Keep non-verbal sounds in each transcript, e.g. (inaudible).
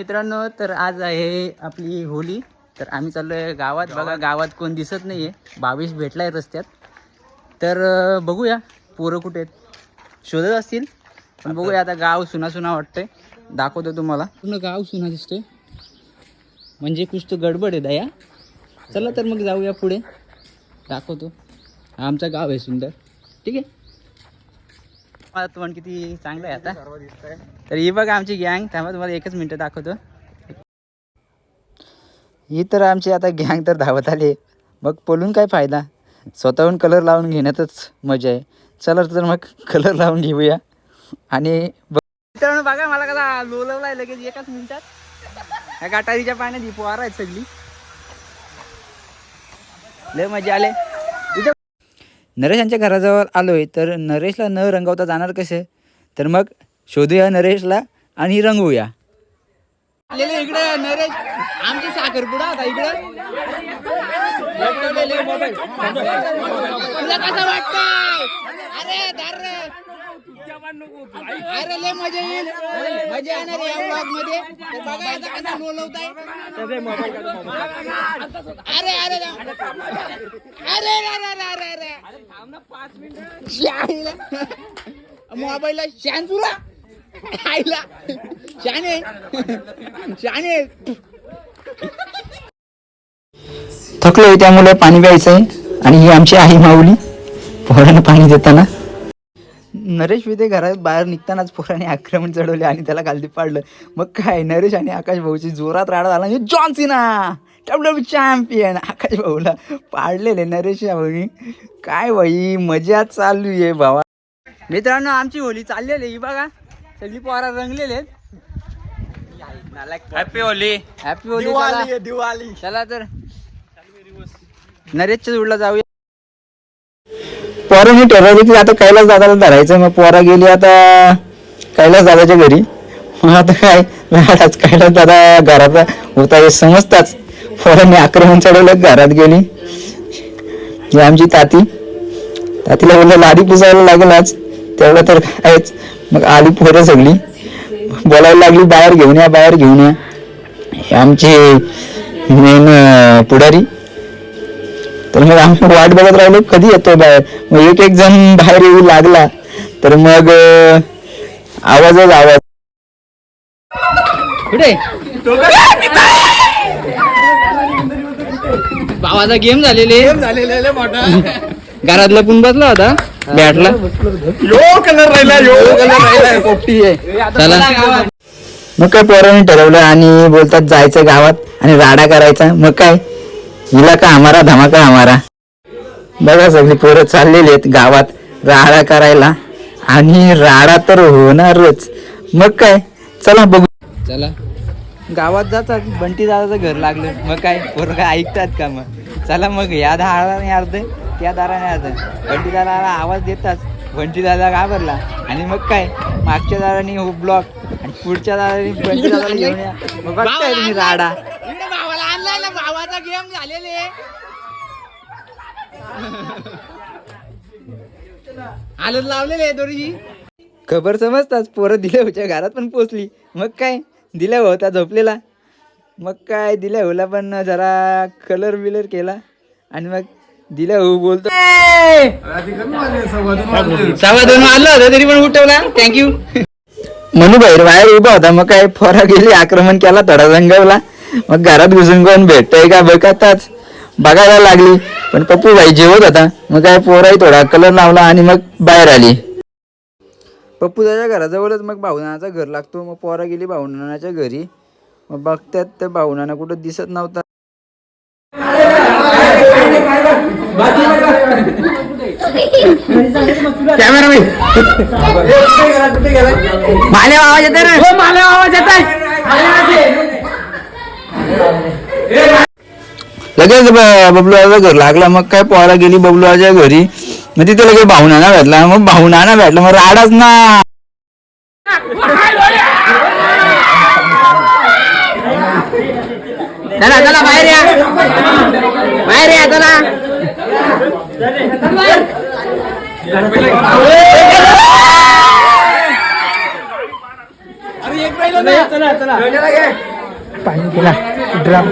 मित्रांनो तर आज आहे आपली होली. तर आम्ही चाललोय गावात. बघा गावात. कोण दिसत नाहीये. बावीस भेटलाय रस्त्यात. तर अं, बघूया पोरं कुठे आहेत. शोधत असतील पण बघूया आता गाव सुना सुना वाटतंय. दाखवतो तुम्हाला. पूर्ण गाव सुना दिसतोय. म्हणजे कुछ तो गडबड आहे दया. चला तर मग जाऊया पुढे. दाखवतो. हा आमचा गाव आहे सुंदर. ठीक आहे? वातावरण किती चांगलं आहे आता. तर ही बघा आमची गँग. त्यामुळे तुम्हाला एकच मिनटं दाखवतो. ही तर आमची आता गँग तर धावत आली. मग बोलून काय फायदा? स्वतःहून कलर लावून घेण्यातच मजा आहे. चला तर मग कलर लावून घेऊया. आणि मित्रांनो बघा मला कसा लोलवलाय लगेच एकाच मिनिटात. या गटारीच्या पाण्यात ही पोहार आहेत सगळी. लय मजा आले. नरेश यांच्या घराजवळ आलोय तर नरेशला न रंगवता जाणार कसे? तर मग शोधूया नरेशला आणि रंगवूया. आलेले इकडे नरेश. आमची साखरपुडा आता इकडे. तुला कसं वाटतंय? अरे धर अरे लय मजा येईल. मजा येणार या ब्लॉगमध्ये. तर बघा आता कसा बोलवताय. अरे अरे अरे अरे अरे अरे मोबाईलला शान तुला आईला शाने शाने थकलोय त्यामुळे पाणी प्यायचंय. आणि ही आमची आई माऊली. पोरांना पाणी देताना. नरेश विदे घरात बाहेर निघतानाच पोराने आक्रमण चढवले आणि त्याला खालती पाडलं. मग काय नरेश आणि आकाश भाऊची जोरात राडा झाला म्हणजे John Cena W champion Akash भाऊला पाडलेले नरेश भाऊनी. काय भाई मजा चालू आहे भावा. मित्रांनो आमची होली चाललेली ही बघा. सगळी पोरा रंगलेले हॅपी होली. हॅपी होली. दिवाळी चला तर. नरेशच्या जोडला जाऊया. पोरांनी ठरवलं की आता कैलास दादाला धरायचं मग पोरा गेली आता कैलास दादाच्या घरी. मग आता काय? लाडाच कैलास दादा घरात होता हे समजताच. पोरांनी आक्रमण चढवलं घरात गेली. ही आमची ताती. तातीला बोललं लाडी पुसायला लागेल आज. तेवढं तर कायच मग आली पोरं सगळी. बोलायला लागली बाहेर घेऊन या बाहेर घेऊन या. हे आमचे मेन पुढारी. तर मग आम्ही वाट बघत राहिलो कधी येतो बाहेर? मग एक एक जण बाहेर येऊ लागला. तर मग आवाजच आवाज. कुठे? भावाचा गेम झालेले. झालेले मोठा. (laughs) घरात लपून बसला होता? बॅटला? यो कलर राहिला यो. कलर राहिला पोपटी आहे. चला. मग काय पोरांनी ठरवलं आणि बोलतात जायचं गावात आणि राडा करायचा. मग काय? हिला का हमारा धमाका हमारा बघा सगळी पोरं चाललेली आहेत गावात राडा करायला. आणि राडा तर होणारच. मग काय? चला बघू. चला. गावात जातात बंटी दादाचं घर लागलं. मग काय? पोरं काय ऐकतात का मग? चला मग या दाराने अर्ध त्या दाराने अर्ध बंटी दादाला आवाज देताच. बंटी दादा घाबरला आणि मग काय? मागच्या दाराने हो ब्लॉक आणि पुढच्या दाराने बंटी दादाला घेऊन या. मग बघताय तुम्ही राडा. भावाला आणलाय ना भावाचा गेम झालेले. आलत लावलेले दोरीची खबर समजताच पोरं दिल्या होत्या घरात पण पोचली. मग काय? दिल्या होता झोपलेला. मग काय दिल्या होला पण जरा कलर बिलर केला आणि मग दिल्या हो बोलतो. सव्वा दोन वाजला होता तरी पण उठवला. थँक्यू मनू बाहेर बाहेर उभा होता. मग काय पोरा गेली आक्रमण केला थोडा रंगवला मग घरात घुसून कोण भेटतय का? बघताच. बघायला लागली. पण पप्पू भाई जेवत होता. मग काय पोराही थोडा कलर लावला आणि मग बाहेर आली. पप्पू त्याच्या घराजवळच मग भाऊनाचं घर लागतो. मग पोरा गेली भाऊनाच्या घरी. मग बघतात तर भाऊनाना कुठं दिसत नव्हता. कॅमेरा माले आवाज येते रे. माले आवाज लगेच ब- बबलूआचं घर लागला मग काय पोहायला गेली बबलूआच्या घरी? मग तिथे लगेच भाऊनाना भेटला मग भाऊनाना भेटला मग राडाच ना. चला चला बाहेर या. बाहेर या चला. चला चला पाणी केला ड्रम.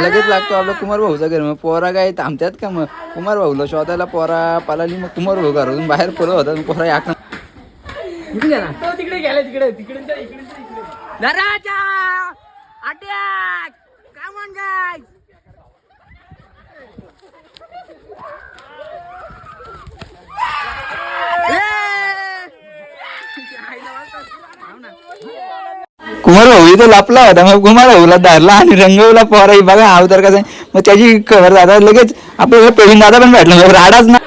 लगेच लागतो आपला कुमार भाऊचा घर मग पोरा काय थांबतात का मग कुमार भाऊला शोधायला पोरा पालाली मग कुमार भाऊ घरातून बाहेर पडत होता मग पोरा याक तिकडे गेले तिकडे तिकडे जा, इकडे जा, इकडे कुमार भाऊ इथं लपला होता. मग कुमार भाऊला धरला आणि रंगवला पोरा. बघा अवतार कसं आहे. मग त्याची खबर दादा लगेच आपल्याला पेविन दादा पण भेटला. मग राडाच ना.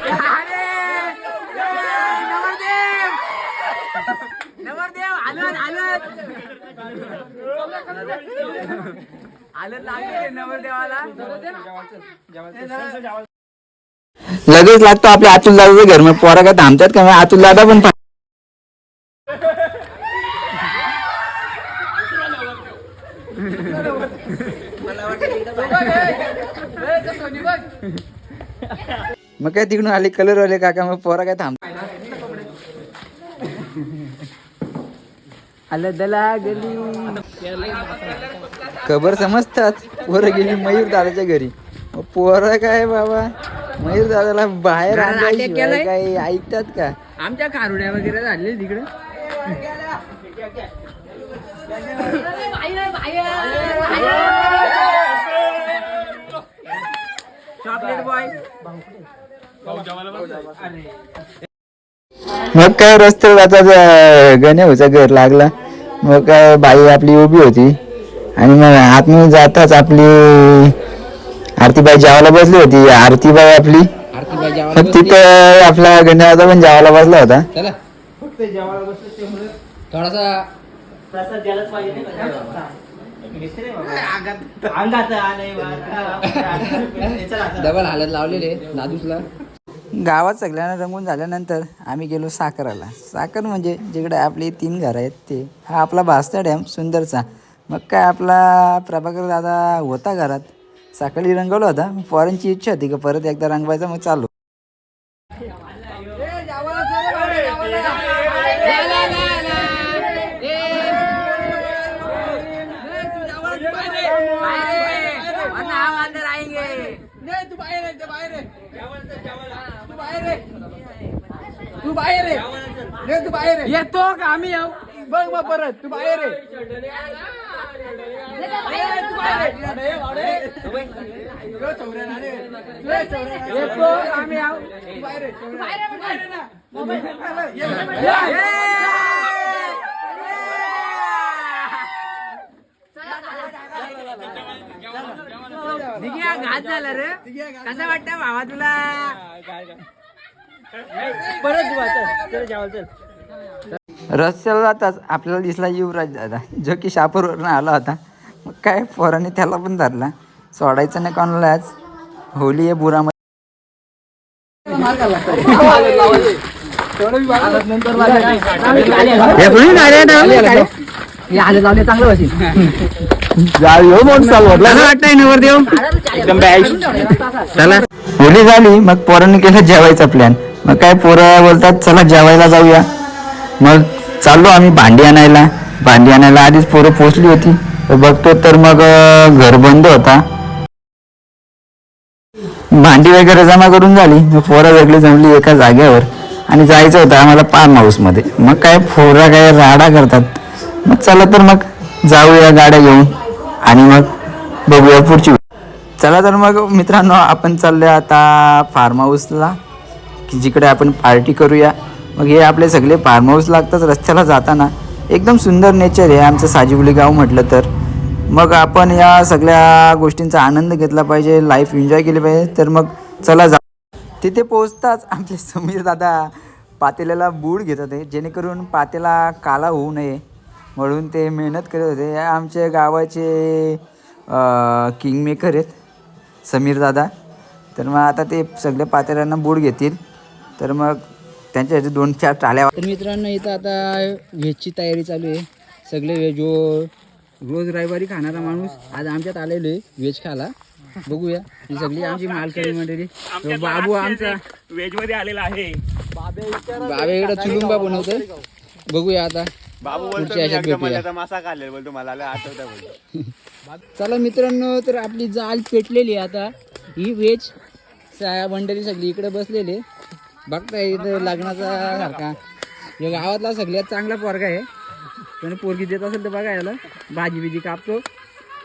लगेच लागतो आपल्या अतुल दादाचं घर. मग पोरा काय थांबतात का? मग अतुल दादा पण मग काय तिकडून आले कलर वाले काका मग पोरा काय थांब. आलं दला गेली खबर समजतात पोरं गेली मयूर दादाच्या घरी. मग पोरं काय बाबा? मयूर दादाला बाहेर काय ऐकतात का? आमच्या खारुड्या वगैरे झाले तिकडे. Chocolate boy. मग काय रस्त्यावर जाता गण्या घर लागला. मग काय बाई आपली उभी होती. आणि मग आतमध्ये जाताच आपली आरतीबाई जेवायला बसली होती. आरतीबाई आपली. मग तिथं आपला गण्याचा पण जेवायला बसला होता. थोडासा (laughs) डबल हालत लावलेले दादूसला गावात सगळ्यांना रंगून झाल्यानंतर आम्ही गेलो साखराला. साखर म्हणजे जिकडे आपली तीन घरं आहेत ते. हा आपला भास्ता डॅम सुंदरचा. मग काय आपला प्रभाकर दादा होता घरात. सकाळी रंगवला होता. पोरांची इच्छा होती का परत एकदा रंगवायचा मग चालू. तू बाहेर आहे तू बाहेर आहे येतो का? आम्ही येऊ. बघ मग परत. तू बाहेर आहे येतो आम्ही. दिघ्या घात झाला रे. कसं वाटतं भावा तुला? परत चल जेवायला चल. रस्त्याला जाताच आपल्याला दिसला युवराज दादा. जो की शापूरवरून आला होता. मग काय पोराने त्याला पण धरला. सोडायचं नाही कोणाला आज. होली आहे बुरामध्ये. चला होली झाली मग पोरांनी केलं जेवायचा प्लॅन मग काय पोरं बोलतात चला जेवायला जाऊया. मग चाललो आम्ही भांडी आणायला. भांडी आणायला आधीच पोरं पोचली होती. तर बघतो तर मग घर बंद होता. भांडी वगैरे जमा करून झाली. मग पोरं वेगळी जमली एका जागेवर. आणि जायचं होतं आम्हाला फार्म हाऊसमध्ये मग काय पोरं काय राडा करतात. मग चला तर मग जाऊया गाड्या घेऊन. आणि मग बघूया पुढची. चला तर मग मित्रांनो आपण चाललोय आता फार्म हाऊसला की जिकडे आपण पार्टी करूया. मग हे आपले सगळे फार्म हाऊस लागतात रस्त्याला जाताना. एकदम सुंदर नेचर आहे आमचं साजिवली गाव म्हटलं तर. मग आपण या सगळ्या गोष्टींचा आनंद घेतला पाहिजे लाईफ एन्जॉय केली पाहिजे. तर मग चला जा. तिथे पोहोचताच आपले समीर दादा पातेल्याला बूड घेत होते. जेणेकरून पातेला काला होऊ नये म्हणून ते मेहनत करत होते. आमचे आमच्या गावाचे किंगमेकर आहेत समीर दादा. तर मग आता ते सगळ्या पातेल्यांना बूड घेतील. तर मग त्यांच्या ह्याचे दोन चार टाळ्या तर मित्रांनो इथं आता व्हेजची तयारी चालू आहे. सगळे व्हेज जो रोज रविवारी खाणारा माणूस आज आमच्यात आलेलो आहे व्हेज खायला. बघूया. ही सगळी आमची मालकरी मंडळी. बाबू आमचा व्हेजमध्ये आलेला आहे. बाबा इकडे चुलुंबा बनवतोय बघूया आता. बाबू मासा बोलतो मला आठवता चला मित्रांनो तर आपली जाल पेटलेली आता. ही वेज मंडळी सगळी इकडे बसलेली बघताय इथं लग्नाचा सारखा. या गावातला सगळ्यात चांगला पोरगा आहे. त्याने पोरगी देत असेल तर बघा याला. भाजी बिजी कापतो.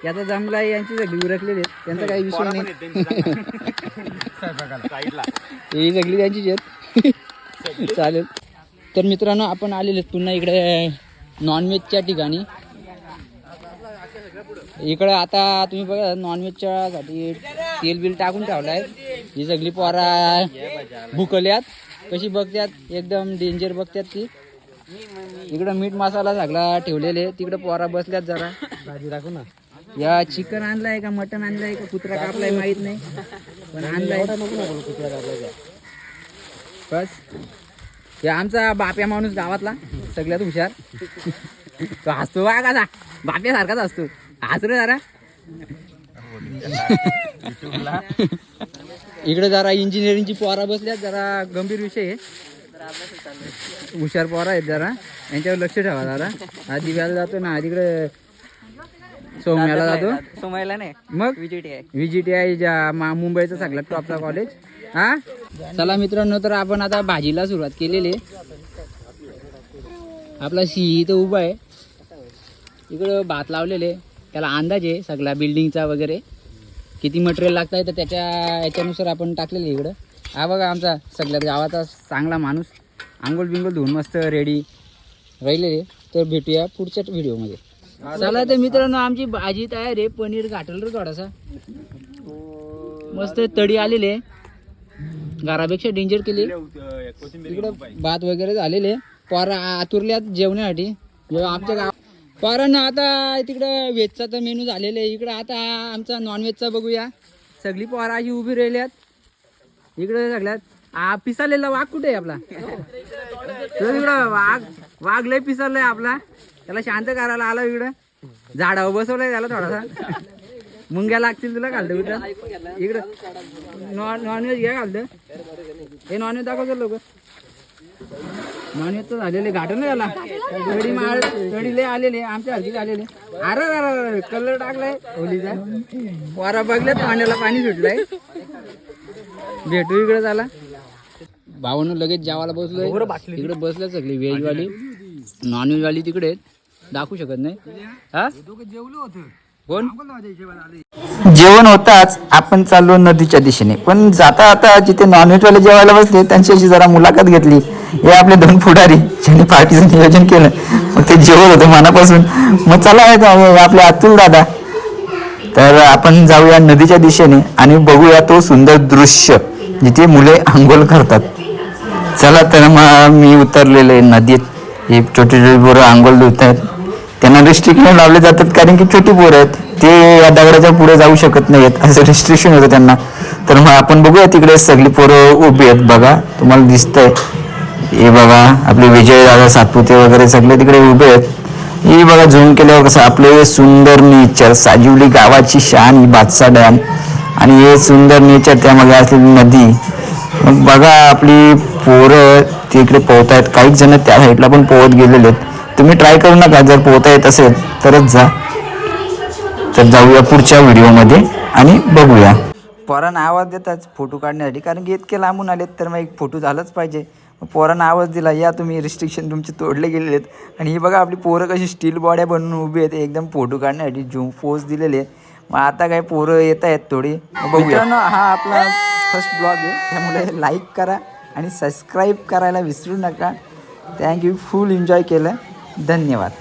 याचा जमला यांची सगळी उरकलेली आहेत. त्यांचा काही विषय नाही. ही सगळी त्यांचीच आहेत. चालेल. तर मित्रांनो आपण आलेले आहेत पुन्हा इकडे नॉनव्हेजच्या ठिकाणी. इकडं आता तुम्ही बघा नॉनव्हेजच्या साठी तेल बिल टाकून ठेवलाय. ही सगळी पोरा भुकल्यात. कशी बघत्यात? एकदम डेंजर बघत्यात ती. इकडं मीठ मसाला सगळा ठेवलेले. तिकडे पोरा बसल्यात जरा. भाजी दाखव ना या चिकन आणलाय का मटन आणलाय का कुत्रा कापलाय माहीत नाही. पण आणलाय. बस. हे आमचा बाप्या माणूस गावातला. सगळ्यात हुशार. तो हसतो बा कसा. बाप्यासारखाच असतो हस रे जरा. (laughs) (laughs) इकडे जरा इंजिनिअरिंगची पोरा बसल्यात जरा गंभीर विषय आहे. हुशार पोरा आहेत जरा. यांच्यावर लक्ष ठेवा जरा. हा दिव्याला जातो ना हा तिकडे सौम्याला जातो. सोमायला नाही. मग? विजिट आहे. ज्या मुंबईचा सगळ्यात टॉपचा कॉलेज हा? चला मित्रांनो तर आपण आता भाजीला सुरुवात केलेली आहे. आपला सिंह इथं उभा आहे. इकडं भात लावलेले त्याला अंदाज आहे सगळा बिल्डिंगचा वगैरे. किती मटेरियल लागत आहे तर त्याच्या याच्यानुसार आपण टाकलेलं इकडं. हा बघा आमचा सगळ्यात गावाचा चांगला माणूस. आंघोळ बिंगोल धुवून मस्त रेडी राहिलेले तर भेटूया पुढच्या व्हिडिओमध्ये चला तर मित्रांनो आमची भाजी तयार आहे. पनीर गाठल रे थोडासा. मस्त तडी आलेले घरापेक्षा डेंजर केली इकडं भात वगैरे झालेले पोरा आतुरल्यात जेवण्यासाठी. आमच्या गाव कारण आता तिकडं व्हेजचा तर मेनू झालेला आहे. इकडं आता आमचा नॉनव्हेजचा बघूया. सगळी पोरा अशी उभी राहिल्यात. इकडं सगळ्यात हा पिसालेला वाघ कुठे आहे आपला? तो इकडं वाघ वाघ लय पिसाललाय आपला. त्याला शांत करायला आला इकडं. झाडावर बसवलंय त्याला थोडासा. मुंग्या लागतील तुला घालतो इकडं इकडं. नॉन नॉनव्हेज घ्या घालतं हे नॉनव्हेज दाखवतो लोक नॉनव्हेज तर झालेले घाट नाही झाला तडी माळ तडी लय आलेले आमच्या हल्ली आलेले. अरे अरे कलर टाकलाय होलीचा वारा बघल्यात पाण्याला पाणी सुटलंय. भेटू इकडे झाला. भावानं लगेच जेवायला बसलोय. इकडे बसल्या सगळी व्हेज वाली नॉनव्हेज वाली तिकडे. दाखवू शकत नाही. हा? कोण? जेवण होताच आपण चाललो नदीच्या दिशेने. पण जाता आता जिथे नॉनव्हेज वाले जेवायला बसले त्यांच्याशी जरा मुलाखत घेतली. हे आपले दोन पुढारी ज्यांनी पार्टीचं नियोजन केलं. मग ते जेवत होते मनापासून. मग चला आपले अतुल दादा. तर आपण जाऊया नदीच्या दिशेने आणि बघूया तो सुंदर दृश्य जिथे मुले आंघोळ करतात. चला तर मग मी उतरलेले नदीत. हे छोटे छोटे पोरं आंघोळ धुत आहेत त्यांना रिस्ट्रिक्शन लावले जातात कारण की छोटी पोरं आहेत. ते या दगडाच्या पुढे जाऊ शकत नाहीत. असं रिस्ट्रिक्शन होतं त्यांना. तर मग आपण बघूया तिकडे सगळी पोरं उभी आहेत. बघा तुम्हाला दिसतंय. हे बघा आपले विजय दादा सातपुते वगैरे सगळे तिकडे उभे आहेत. हे बघा झूम केल्यावर कसं आपले सुंदर नेचर साजिवली गावाची शान ही बादसा डॅम. आणि हे सुंदर नेचर त्यामध्ये असलेली नदी. मग बघा आपली पोरं तिकडे पोहत आहेत काही जण त्या साईडला पण पोहत गेलेले आहेत. तुम्ही ट्राय करू नका. जर पोहता येत असेल तरच जा. तर जाऊया पुढच्या व्हिडिओमध्ये आणि बघूया. पोरांना आवाज देतात फोटो काढण्यासाठी. कारण की इतके लांबून आलेत तर मग एक फोटो झालाच पाहिजे. मग पोरांना आवाज दिला या तुम्ही रिस्ट्रिक्शन तुमचे तोडले गेलेले आहेत. आणि ही बघा आपली पोरं कशी स्टील बॉड्या बनवून उभी आहेत. एकदम फोटो काढण्यासाठी झूम पोज दिलेले आहेत. मग आता काय पोरं येत आहेत थोडी मग बघूया. हा आपला फर्स्ट ब्लॉग आहे. त्यामुळे लाईक करा आणि सबस्क्राईब करायला विसरू नका. थँक्यू फुल एन्जॉय केलं. धन्यवाद